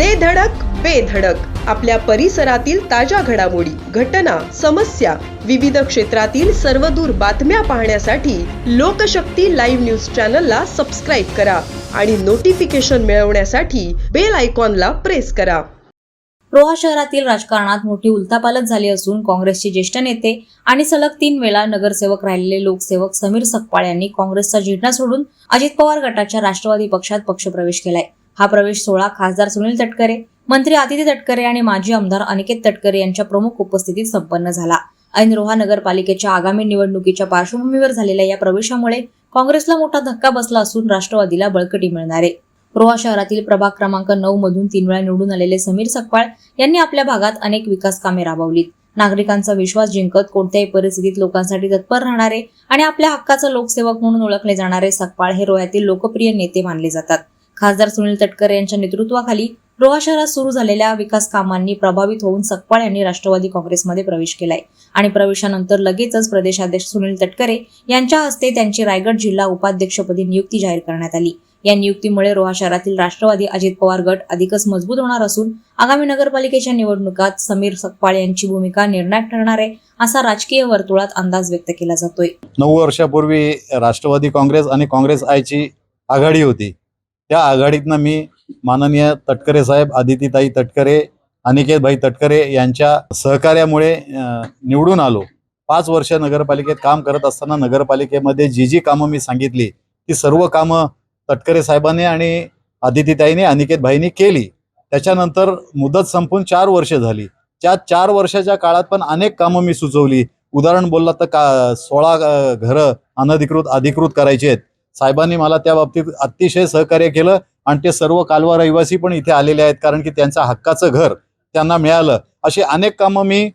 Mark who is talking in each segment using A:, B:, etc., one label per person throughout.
A: दे धडक बेधडक आपल्या परिसरातील ताज्या घडामोडी घटना समस्या विविध क्षेत्रातील सर्वदूर बातम्या पाहण्यासाठी लोकशक्ती लाईव्ह न्यूज चॅनलला सबस्क्राईब करा आणि नोटिफिकेशन मिळवण्यासाठी बेल आयकॉनला प्रेस करा.
B: रोहा शहरातील राजकारणात मोठी उलथापालथ झाली असून काँग्रेसचे ज्येष्ठ नेते आणि सलग तीन वेळा नगरसेवक राहिलेले लोकसेवक समीर सकपाळ यांनी काँग्रेसचा झेंडा सोडून अजित पवार गटाच्या राष्ट्रवादी पक्षात पक्षप्रवेश केलाय. हा प्रवेश सोहळा खासदार सुनील तटकरे मंत्री आदिती तटकरे आणि माजी आमदार अनिकेत तटकरे यांच्या प्रमुख उपस्थितीत संपन्न झाला. ऐनरोहा नगरपालिकेच्या आगामी निवडणुकीच्या पार्श्वभूमीवर झालेल्या या प्रवेशामुळे काँग्रेसला मोठा धक्का बसला असून राष्ट्रवादीला बळकटी मिळणार आहे. रोहा शहरातील प्रभाग क्रमांक नऊ मधून तीन वेळा निवडून आलेले समीर सकपाळ यांनी आपल्या भागात अनेक विकास कामे राबवलीत. नागरिकांचा विश्वास जिंकत कोणत्याही परिस्थितीत लोकांसाठी तत्पर राहणारे आणि आपल्या हक्काचा लोकसेवक म्हणून ओळखले जाणारे सकपाळ हे रोह्यातील लोकप्रिय नेते मानले जातात. खासदार सुनील तटकरे यांच्या नेतृत्वाखाली रोहा शहरात सुरू झालेल्या विकास कामांनी प्रभावित होऊन सकपाळ यांनी राष्ट्रवादी काँग्रेसमध्ये प्रवेश केलाय. आणि प्रवेशानंतर लगेचच प्रदेशाध्यक्ष सुनील तटकरे यांच्या हस्ते त्यांची रायगड जिल्हा उपाध्यक्षपदी नियुक्ती जाहीर करण्यात आली. या नियुक्तीमुळे रोहा शहरातील राष्ट्रवादी अजित पवार गट अधिकच मजबूत होणार असून आगामी नगरपालिकेच्या निवडणुकात समीर सकपाळ यांची भूमिका निर्णायक ठरणार आहे असा राजकीय वर्तुळात अंदाज व्यक्त केला जातोय.
C: नऊ वर्षापूर्वी राष्ट्रवादी काँग्रेस आणि काँग्रेस आयची आघाडी होती. त्या आघाडीतनं मी माननीय तटकरे साहेब आदितीताई तटकरे अनिकेतभाई तटकरे यांच्या सहकार्यामुळे निवडून आलो. पाच वर्ष नगरपालिकेत काम करत असताना नगरपालिकेमध्ये जी जी कामं मी सांगितली ती सर्व कामं तटकरे साहेबांनी आणि आदितीताईने अनिकेतभाईंनी केली. त्याच्यानंतर मुदत संपून चार वर्ष झाली. त्या चार वर्षाच्या काळात पण अनेक कामं मी सुचवली. उदाहरण बोलला तर का सोळा घरं अनधिकृत अधिकृत करायची आहेत साहेबांनी मला त्या बाबतीत अतिशय सहकार्य केलं आणि ते सर्व कालवा रहिवासी पण इथे आलेले आहेत कारण की त्यांचं हक्काचं घर त्यांना मिळालं. अशी अनेक कामं मी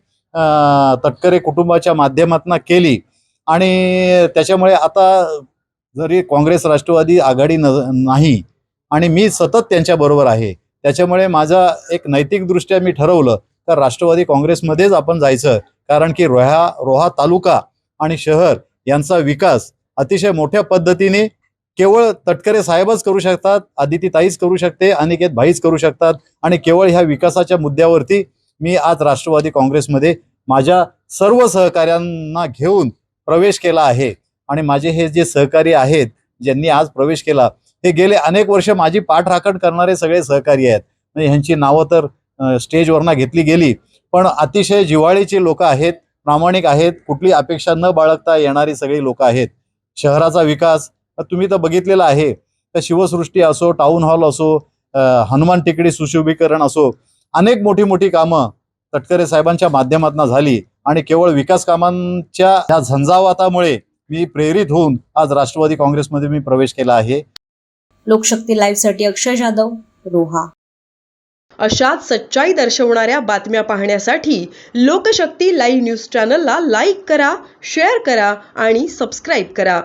C: तटकरे कुटुंबाच्या माध्यमातून केली. आणि त्याच्यामुळे आता जरी काँग्रेस राष्ट्रवादी आघाडी न नाही आणि मी सतत त्यांच्याबरोबर आहे. त्याच्यामुळे माझा एक नैतिकदृष्ट्या मी ठरवलं तर राष्ट्रवादी काँग्रेसमध्येच आपण जायचं कारण की रोहा रोहा तालुका आणि शहर यांचा विकास अतिशय मोठ्या पद्धतीने केवळ तटकरे साहेबच करू शकतात आदिती ताईच करू शकते अनिकेत भाईच करू शकतात आणि केवळ ह्या विकासाच्या मुद्द्यावरती मी आज राष्ट्रवादी काँग्रेसमध्ये माझ्या सर्व सहकाऱ्यांना घेऊन प्रवेश केला आहे. आणि माझे हे जे सहकारी आहेत ज्यांनी आज प्रवेश केला हे गेले अनेक वर्ष माझी पाठराखण करणारे सगळे सहकारी आहेत. म्हणजे ह्यांची नावं तर स्टेजवरनं घेतली गेली पण अतिशय जिव्हाळीची लोक आहेत प्रामाणिक आहेत कुठली अपेक्षा न बाळगता येणारी सगळी लोक आहेत. शहराचा विकास तुम्ही तर बघितलेला आहे. तर शिवसृष्टी असो टाऊन हॉल असो हनुमान टेकडी सुशोभीकरण असो अनेक मोठी मोठी कामं तटकरे साहेबांच्या माध्यमातून झाली आणि केवळ विकास कामांच्या ह्या झंझावातामुळे मी प्रेरित होऊन आज राष्ट्रवादी काँग्रेसमध्ये मी प्रवेश केला आहे.
B: लोकशक्ती लाईव्हसाठी अक्षय जाधव रोहा.
A: अशाच सच्चाई दर्शवणाऱ्या बातम्या पाहण्यासाठी लोकशक्ती लाईव्ह न्यूज चॅनलला लाईक करा शेअर करा आणि सबस्क्राईब करा.